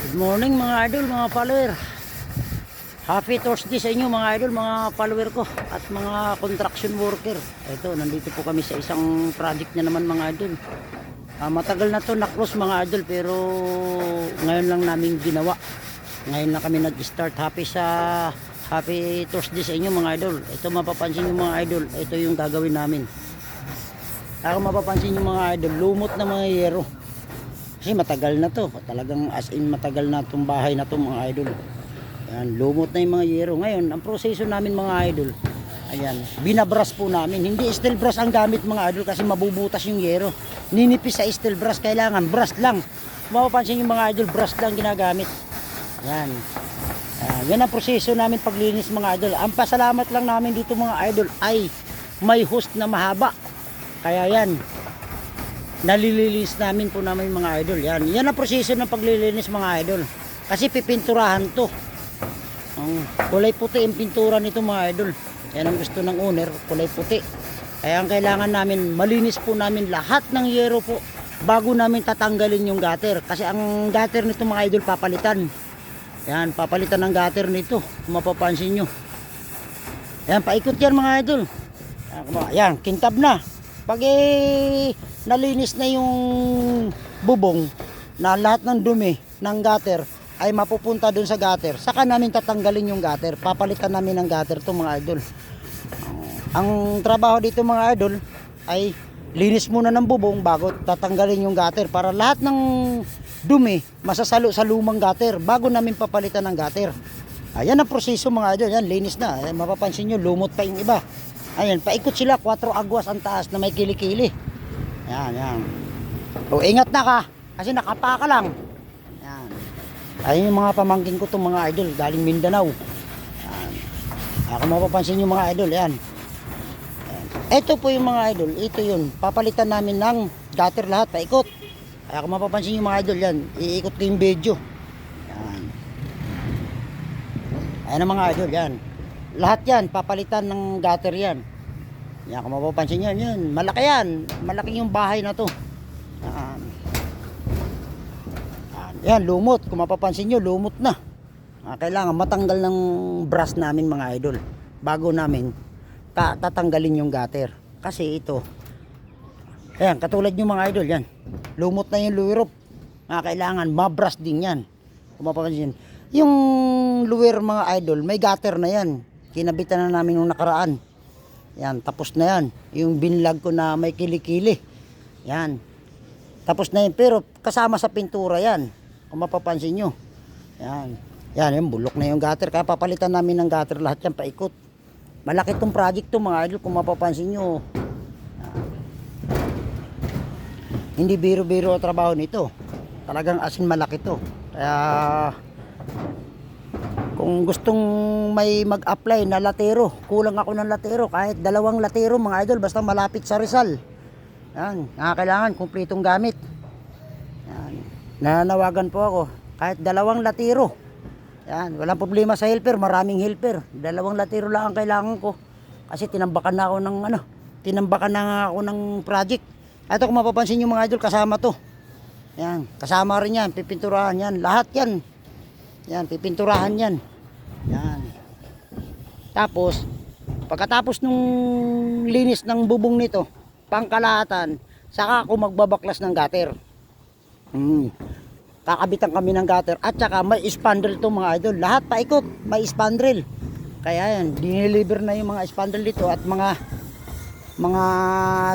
Good morning mga idol, mga follower. Happy Thursday sa inyo mga idol, mga follower ko at mga construction worker. Ito, nandito po kami sa isang project na naman mga idol. Ah, matagal na to na-close mga idol pero ngayon lang namin ginawa. Ngayon lang kami nag-start. Happy sa Happy Thursday sa inyo mga idol. Ito mapapansin nyo mga idol, ito yung gagawin namin. Ako mapapansin nyo mga idol, lumot na mga yero. Kasi matagal na to. Talagang as in matagal na itong bahay na to mga idol. Ayan, lumot na yung mga yero. Ngayon, ang proseso namin mga idol, ayan, binabras po namin. Hindi steel brush ang gamit mga idol kasi mabubutas yung yero. Ninipis sa steel brush, kailangan brush lang. Mapapansin yung mga idol, brush lang ginagamit. Ayan. Ayan, yan ang proseso namin paglinis mga idol. Ang pasalamat lang namin dito mga idol ay may host na mahaba. Kaya yan, nalilinis namin po namin mga idol. Yan, yan ang proseso ng paglilinis mga idol. Kasi pipinturahan to. Ang kulay puti ang pintura nito mga idol. Yan ang gusto ng owner, kulay puti. Kaya ang kailangan namin, malinis po namin lahat ng yero po bago namin tatanggalin yung gutter. Kasi ang gutter nito mga idol papalitan. Yan, papalitan ng gutter nito. Kung mapapansin nyo. Yan, paikot yan mga idol. Yan, kintab na. Pag eh, nalinis na yung bubong na lahat ng dumi ng gutter ay mapupunta dun sa gutter. Saka namin tatanggalin yung gutter. Papalitan namin ng gutter to mga idol. Ang trabaho dito mga idol ay linis muna ng bubong bago tatanggalin yung gutter para lahat ng dumi masasalo sa lumang gutter bago namin papalitan ng gutter. Ayan ang proseso mga idol. Yan, linis na. Ayan, mapapansin nyo, lumot pa yung iba. Ayan, paikot sila. 4 agwas ang taas na may kilikili. Yan, yan. O, ingat na ka. Kasi nakapa ka lang. Yan. Ayun yung mga pamangkin ko itong mga idol. Galing Mindanao. Yan. Ako mapapansin yung mga idol. Yan. Yan. Ito po yung mga idol. Ito yun. Papalitan namin ng gutter lahat. Paikot. Kaya kung mapapansin yung mga idol yan, iikot ko yung video. Yan. Ayan ang mga idol, yan. Lahat yan, papalitan ng gutter yan. Yan, kung mapapansin yan, yan. Malaki yan. Malaki yung bahay na to. Yan. Yan, lumot. Kung mapapansin nyo, lumot na. Ah, kailangan matanggal ng brush namin mga idol. Bago namin ta- tatanggalin yung gutter. Kasi ito, ayan, katulad yung mga idol, yan. Lumot na yung luwirop. Ah, kailangan mabrush din yan. Kung mapapansin. Yung luwer mga idol, may gutter na yan. Kinabitan na namin nung nakaraan. Yan, tapos na yan. Yung binlag ko na may kilikili. Yan. Tapos na yun. Pero kasama sa pintura yan. Kung mapapansin nyo. Yan. Yan, yung bulok na yung gutter. Kaya papalitan namin ng gutter lahat yan paikot. Malaki tong project to mga idol. Kung mapapansin nyo. Yan. Hindi biro-biro ang trabaho nito. Talagang asin malaki to. Kaya kung gustong may mag-apply na latero, kulang ako ng latero, kahit dalawang latero mga idol, basta malapit sa Rizal. Yan, kailangan kumpletong gamit. Yan, nananawagan po ako, kahit dalawang latero. Yan, walang problema sa helper, maraming helper. Dalawang latero lang ang kailangan ko. Kasi tinambakan na ako ng ano, tinambakan na ako ng project. Ito kung mapapansin nyo mga idol, kasama to. Yan, kasama rin yan, pipinturahan yan, lahat yan. Yan, pipinturahan. Yan. Tapos, pagkatapos nung linis ng bubong nito, pangkalahatan, saka ako magbabaklas ng gutter. Hmm. Kakabitan kami ng gutter at saka may spandrel to mga idol. Lahat paikot, may spandrel. Kaya yan, dineliver na yung mga spandrel dito at mga mga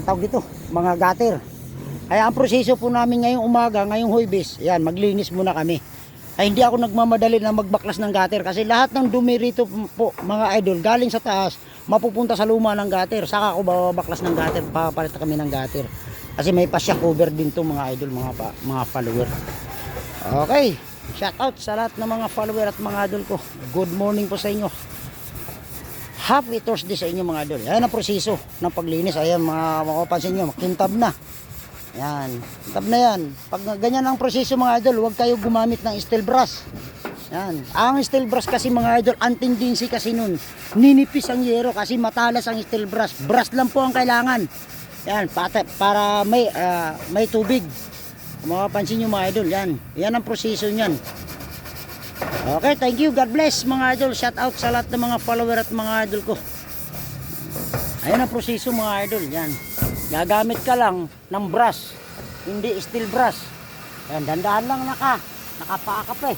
tawag dito, mga gutter. Kaya ang proseso po namin ngayong umaga, ngayong huibis, yan, maglinis muna kami. Ay hindi ako nagmamadali na magbaklas ng gutter kasi lahat ng dumi rito po mga idol galing sa taas mapupunta sa luma ng gutter. Saka ako babaklas ng gutter papalit kami ng gutter. Kasi may pasya cover din to mga idol mga pa, mga follower. Okay shout out sa lahat ng mga follower at mga idol ko. Good morning po sa inyo. Happy Thursday sa inyo mga idol. Yan ang proseso ng paglinis. Ayan mga makapansin nyo kintab na yan. Tab na yan. Pag ganyan ang proseso mga idol, huwag kayo gumamit ng steel brush. Yan. Ang steel brush kasi mga idol, ang tendency kasi nun, ninipis ang yero kasi matalas ang steel brush. Brush lang po ang kailangan. Yan, para, para may, ah, may tubig. Kung makapansin nyo mga idol, yan. Yan ang proseso niyan. Okay, thank you. God bless mga idol. Shout out sa lahat ng mga follower at mga idol ko. Ayun ang proseso mga idol. Yan. Gagamit ka lang ng brush. Hindi steel brush. Yan, dandahan lang naka. Nakapaa ka pa eh.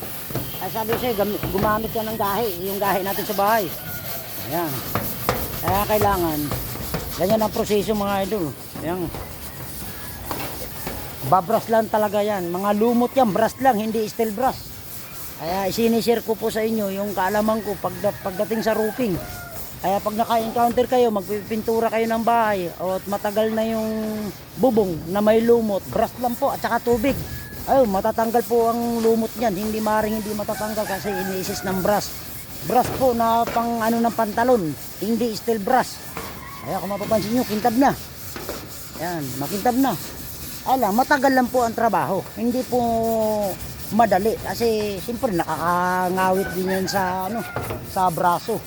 Ay sabi ko sa'yo, gumamit ka ng gahi. Yung gahi natin sa bahay. Ayan. Kaya kailangan, ganyan ang proseso mga idol. Ayan. Babras lang talaga yan. Mga lumot yan, brush lang, hindi steel brush. Kaya isinishare ko po sa inyo yung kaalaman ko pag, pagdating sa roofing. Kaya pag naka-encounter kayo, magpipintura kayo ng bahay o matagal na yung bubong na may lumot, brush lang po at saka tubig. Ayun, matatanggal po ang lumot niyan. Hindi maring hindi matatanggal kasi iniisis ng brush. Brush po na pang ano ng pantalon, hindi steel brush. Kaya kung mapapansin nyo, kintab na. Yan, makintab na. Alam, matagal lang po ang trabaho. Hindi po madali kasi siyempre nakakangawit din yan sa ano sa braso.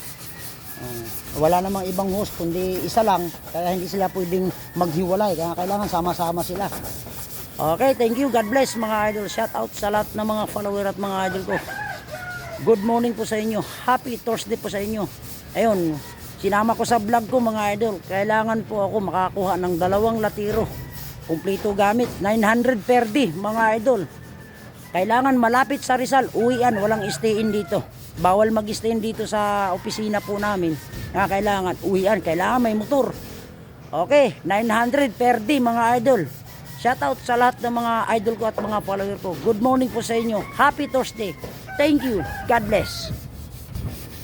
Wala namang ibang host kundi isa lang kaya hindi sila pwedeng maghiwalay kaya kailangan sama-sama sila. Okay, thank you. God bless mga idol. Shout out sa lahat ng mga follower at mga idol ko. Good morning po sa inyo. Happy Thursday po sa inyo. Ayun, sinama ko sa vlog ko mga idol. Kailangan po ako makakuha ng dalawang latiro. Kumplito gamit. 900 per day mga idol. Kailangan malapit sa Rizal, uwian, walang stay-in dito. Bawal mag-stay-in dito sa opisina po namin. Kaya kailangan uwian, kailangan may motor. Okay, 900 per day mga idol. Shoutout sa lahat ng mga idol ko at mga follower ko. Good morning po sa inyo. Happy Thursday. Thank you. God bless.